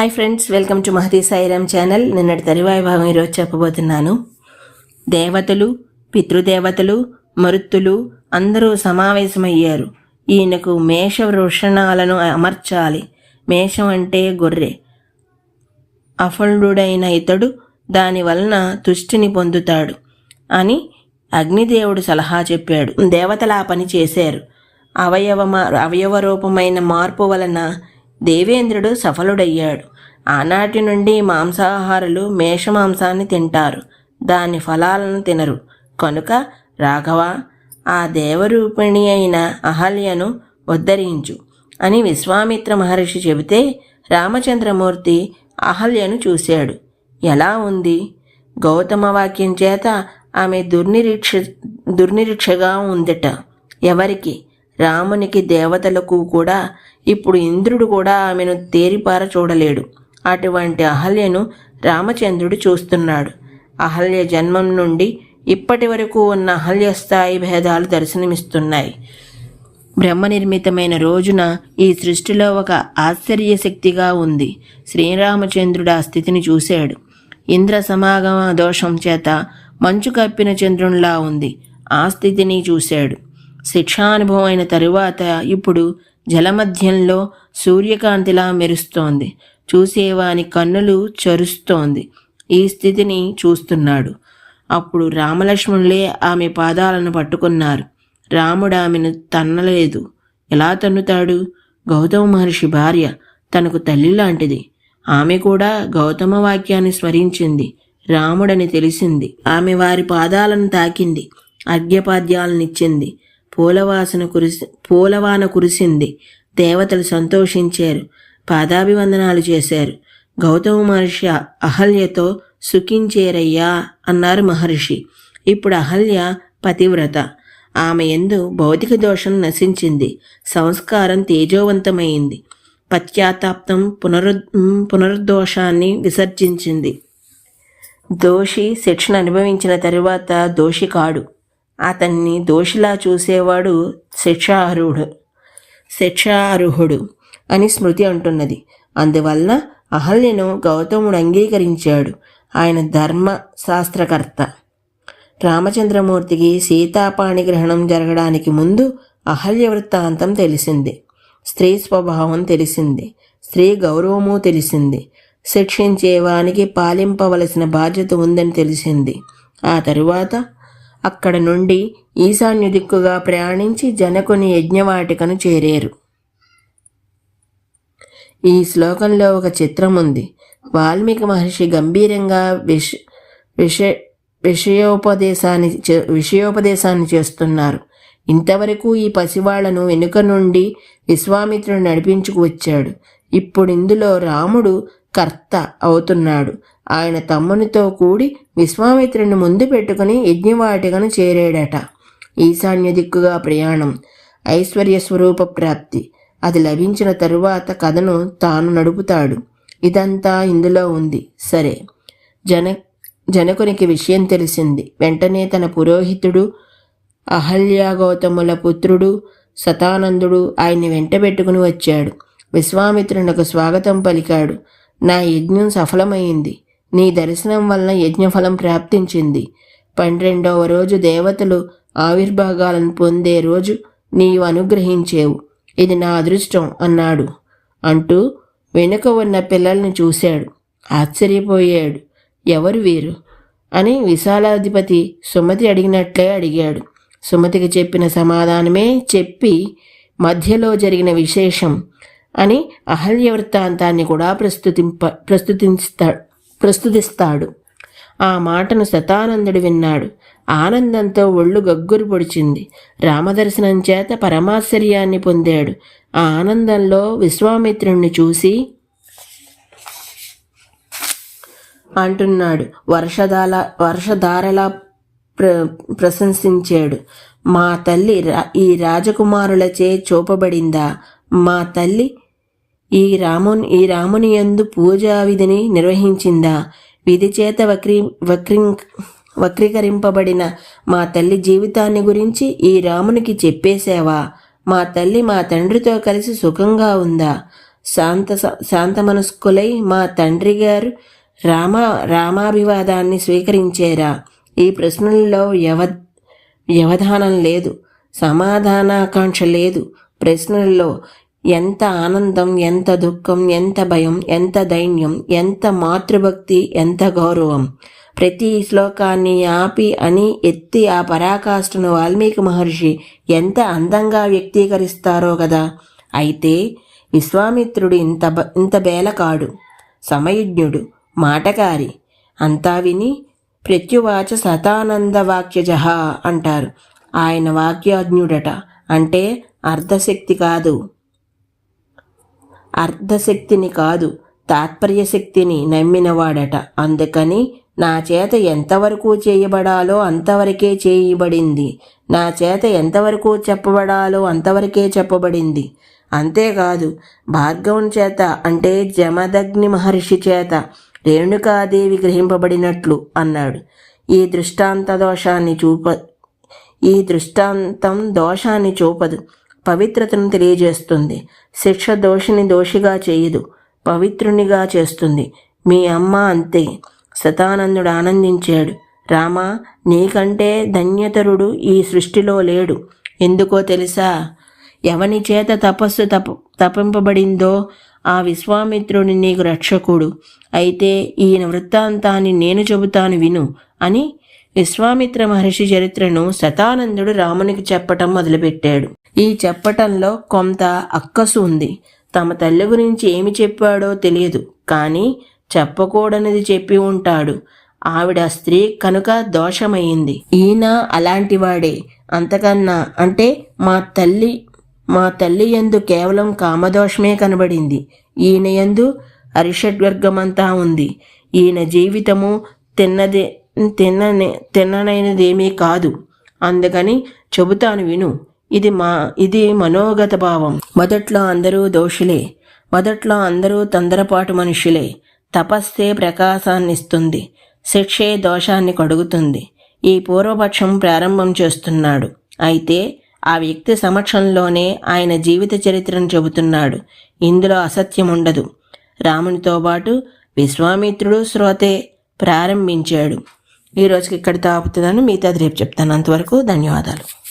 Hi friends welcome to Mahadi Sairam channel. నిన్నటి తరువాయి భాగం ఈరోజు చెప్పబోతున్నాను. దేవతలు పితృదేవతలు మరుత్తులు అందరూ సమావేశమయ్యారు. ఈయనకు మేష వృషణాలను అమర్చాలి. మేషం అంటే గొర్రె. అఫలుడైన ఇతడు దాని వలన తుష్టిని పొందుతాడు అని అగ్నిదేవుడు సలహా చెప్పాడు. దేవతలు ఆ పని చేశారు. అవయవ అవయవ రూపమైన మార్పు వలన దేవేంద్రుడు సఫలుడయ్యాడు. ఆనాటి నుండి మాంసాహారులు మేషమాంసాన్ని తింటారు. దాని ఫలాలను తినరు. కనుక రాఘవ ఆ దేవరూపిణి అయిన అహల్యను ఉద్ధరించు అని విశ్వామిత్ర మహర్షి చెబితే రామచంద్రమూర్తి అహల్యను చూశాడు. ఎలా ఉంది? గౌతమ వాక్యం చేత ఆమె దుర్నిరీక్ష దుర్నిరీక్షగా ఉందట. ఎవరికి? రామునికి దేవతలకు కూడా ఇప్పుడు ఇంద్రుడు కూడా ఆమెను తేరిపార చూడలేడు. అటువంటి అహల్యను రామచంద్రుడు చూస్తున్నాడు. అహల్య జన్మం నుండి ఇప్పటి వరకు ఉన్న అహల్య స్థాయి భేదాలు దర్శనమిస్తున్నాయి. బ్రహ్మ నిర్మితమైన రోజున ఈ సృష్టిలో ఒక ఆశ్చర్య శక్తిగా ఉంది. శ్రీరామచంద్రుడు ఆ స్థితిని చూశాడు. ఇంద్ర సమాగమ దోషం చేత మంచు కప్పిన చంద్రునిలా ఉంది. ఆ స్థితిని చూశాడు. శిక్షానుభవం అయిన తరువాత ఇప్పుడు జలమధ్యంలో సూర్యకాంతిలా మెరుస్తోంది. చూసేవాని కన్నులు చరుస్తోంది. ఈ స్థితిని చూస్తున్నాడు. అప్పుడు రామలక్ష్మణులే ఆమె పాదాలను పట్టుకున్నారు. రాముడు ఆమెను తన్నలేదు. ఎలా తన్నుతాడు? గౌతమ మహర్షి భార్య తనకు తల్లి లాంటిది. ఆమె కూడా గౌతమ వాక్యాన్ని స్మరించింది. రాముడని తెలిసింది. ఆమె వారి పాదాలను తాకింది. అర్ఘ్యపాద్యాలనిచ్చింది. పూలవాసన కురిసి పూలవాన కురిసింది. దేవతలు సంతోషించారు. పాదాభివందనాలు చేశారు. గౌతమ మహర్షి అహల్యతో సుఖించేరయ్యా అన్నారు మహర్షి. ఇప్పుడు అహల్య పతివ్రత. ఆమె ఎందు భౌతిక దోషం నశించింది. సంస్కారం తేజోవంతమైంది. పశ్చాత్తాప్తం పునరు పునరుద్దోషాన్ని విసర్జించింది. దోషి శిక్షణ అనుభవించిన తరువాత దోషి కాడు. అతన్ని దోషిలా చూసేవాడు శిక్షార్హుడు. శిక్షార్హుడు అని స్మృతి అంటున్నది. అందువలన అహల్యను గౌతముడు అంగీకరించాడు. ఆయన ధర్మ శాస్త్రకర్త. రామచంద్రమూర్తికి సీతాపాణి గ్రహణం జరగడానికి ముందు అహల్య వృత్తాంతం తెలిసింది. స్త్రీ స్వభావం తెలిసింది. స్త్రీ గౌరవము తెలిసింది. శిక్షించేవానికి పాలింపవలసిన బాధ్యత ఉందని తెలిసింది. ఆ తరువాత అక్కడ నుండి ఈశాన్య దిక్కుగా ప్రయాణించి జనకుని యజ్ఞవాటికను చేరారు. ఈ శ్లోకంలో ఒక చిత్రం ఉంది వాల్మీకి మహర్షి గంభీరంగా విష విష విషయోపదేశాన్ని విషయోపదేశాన్ని చేస్తున్నారు. ఇంతవరకు ఈ పసివాళ్ళను వెనుక నుండి విశ్వామిత్రుడు నడిపించుకు వచ్చాడు. ఇప్పుడు ఇందులో రాముడు కర్త అవుతున్నాడు. ఆయన తమ్మునితో కూడి విశ్వామిత్రుని ముందు పెట్టుకుని యజ్ఞవాటికను చేరాడట. ఈశాన్య దిక్కుగా ప్రయాణం. ఐశ్వర్య స్వరూప ప్రాప్తి. అది లభించిన తరువాత కథను తాను నడుపుతాడు. ఇదంతా ఇందులో ఉంది. సరే. జన జనకునికి విషయం తెలిసింది. వెంటనే తన పురోహితుడు అహల్యాగౌతముల పుత్రుడు సతానందుడు ఆయన్ని వెంటబెట్టుకుని వచ్చాడు. విశ్వామిత్రునకు స్వాగతం పలికాడు. నా యజ్ఞం సఫలమైంది. నీ దర్శనం వలన యజ్ఞఫలం ప్రాప్తించింది. పన్నెండవ రోజు దేవతలు ఆవిర్భాగాలను పొందే రోజు నీవు అనుగ్రహించేవు. ఇది నా అదృష్టం అన్నాడు. అంటూ వెనుక ఉన్న పిల్లల్ని చూశాడు. ఆశ్చర్యపోయాడు. ఎవరు వీరు? అని విశాలాధిపతి సుమతి అడిగినట్లే అడిగాడు. సుమతికి చెప్పిన సమాధానమే చెప్పి మధ్యలో జరిగిన విశేషం. అని అహల్య వృత్తాంతాన్ని కూడా ప్రస్తుతింప ప్రస్తుతిస్తా ప్రస్తుతిస్తాడు. ఆ మాటను శతానందుడు విన్నాడు. ఆనందంతో ఒళ్ళు గగ్గురు పొడిచింది. రామదర్శనం చేత పరమాశ్చర్యాన్ని పొందాడు. ఆ ఆనందంలో విశ్వామిత్రుణ్ణి చూసి అంటున్నాడు. వర్షధాల వర్షధారలా ప్ర ప్రశంసించాడు. మా తల్లి ఈ రాజకుమారులచే చూపబడిందా? మా తల్లి ఈ రాముని ఈ రాముని యందు పూజా విధిని నిర్వహించిందా? విధి చేత వక్రీ వక్రీ వక్రీకరింపబడిన మా తల్లి జీవితాన్ని గురించి ఈ రామునికి చెప్పేశావా? మా తల్లి మా తండ్రితో కలిసి సుఖంగా ఉందా? శాంత శాంత మనస్కులై మా తండ్రి గారు రామ రామాభివాదాన్ని స్వీకరించారా? ఈ ప్రశ్నల్లో వ్యవ వ్యవధానం లేదు సమాధానాకాంక్ష లేదు. ప్రశ్నల్లో ఎంత ఆనందం ఎంత దుఃఖం ఎంత భయం ఎంత దైన్యం ఎంత మాతృభక్తి ఎంత గౌరవం. ప్రతి శ్లోకాన్ని ఆపి అని ఎత్తి ఆ పరాకాష్ఠను వాల్మీకి మహర్షి ఎంత అందంగా వ్యక్తీకరిస్తారో కదా. అయితే విశ్వామిత్రుడు ఇంత బ ఇంత బేలకాడు సమయజ్ఞుడు మాటకారి. అంతా విని ప్రత్యువాచ సతానంద వాక్యజహ అంటారు. ఆయన వాక్యాజ్ఞుడట. అంటే అర్ధశక్తి కాదు. అర్ధశక్తిని కాదు తాత్పర్య శక్తిని నమ్మినవాడట. అందుకని నా చేత ఎంతవరకు చేయబడాలో అంతవరకే చేయబడింది. నా చేత ఎంతవరకు చెప్పబడాలో అంతవరకే చెప్పబడింది. అంతేకాదు భార్గవుని చేత అంటే జమదగ్ని మహర్షి చేత రేణుకాదేవి గ్రహింపబడినట్లు అన్నాడు. ఈ దృష్టాంత దోషాన్ని చూప ఈ దృష్టాంతం దోషాన్ని చూపదు. పవిత్రతను తెలియజేస్తుంది. శిక్ష దోషిని దోషిగా చేయదు పవిత్రునిగా చేస్తుంది. మీ అమ్మ అంతే. శతానందుడు ఆనందించాడు. రామా నీకంటే ధన్యతరుడు ఈ సృష్టిలో లేడు. ఎందుకో తెలుసా? ఎవని చేత తపస్సు తప తపింపబడిందో ఆ విశ్వామిత్రుని నీకు రక్షకుడు. అయితే ఈయన వృత్తాంతాన్ని నేను చెబుతాను విను అని విశ్వామిత్ర మహర్షి చరిత్రను శతానందుడు రామునికి చెప్పటం మొదలుపెట్టాడు. ఈ చెప్పటంలో కొంత అక్కసు ఉంది. తమ తల్లి గురించి ఏమి చెప్పాడో తెలియదు. కానీ చెప్పకూడనిది చెప్పి ఉంటాడు. ఆవిడ స్త్రీ కనుక దోషమైంది ఈయన అలాంటివాడే. అంతకన్నా అంటే మా తల్లి మా తల్లి ఎందు కేవలం కామదోషమే కనబడింది. ఈయన ఎందు అరిషడ్వర్గమంతా ఉంది. ఈయన జీవితము తిన్నదే తిన్ననే తిన్ననైనదేమీ కాదు. అందుకని చెబుతాను విను. ఇది మా ఇది మనోగత భావం. మొదట్లో అందరూ దోషులే. మొదట్లో అందరూ తొందరపాటు మనుషులే. తపస్సే ప్రకాశాన్నిస్తుంది. శిక్షే దోషాన్ని కడుగుతుంది ఈ పూర్వపక్షం ప్రారంభం చేస్తున్నాడు. అయితే ఆ వ్యక్తి సమక్షంలోనే ఆయన జీవిత చరిత్రను చెబుతున్నాడు. ఇందులో అసత్యం ఉండదు రామునితో పాటు విశ్వామిత్రుడు శ్రోతే ప్రారంభించాడు. ఈరోజుకి రోజుకి ఇక్కడ తాపుతున్నాను. మిగతాది రేపు చెప్తాను. అంతవరకు ధన్యవాదాలు.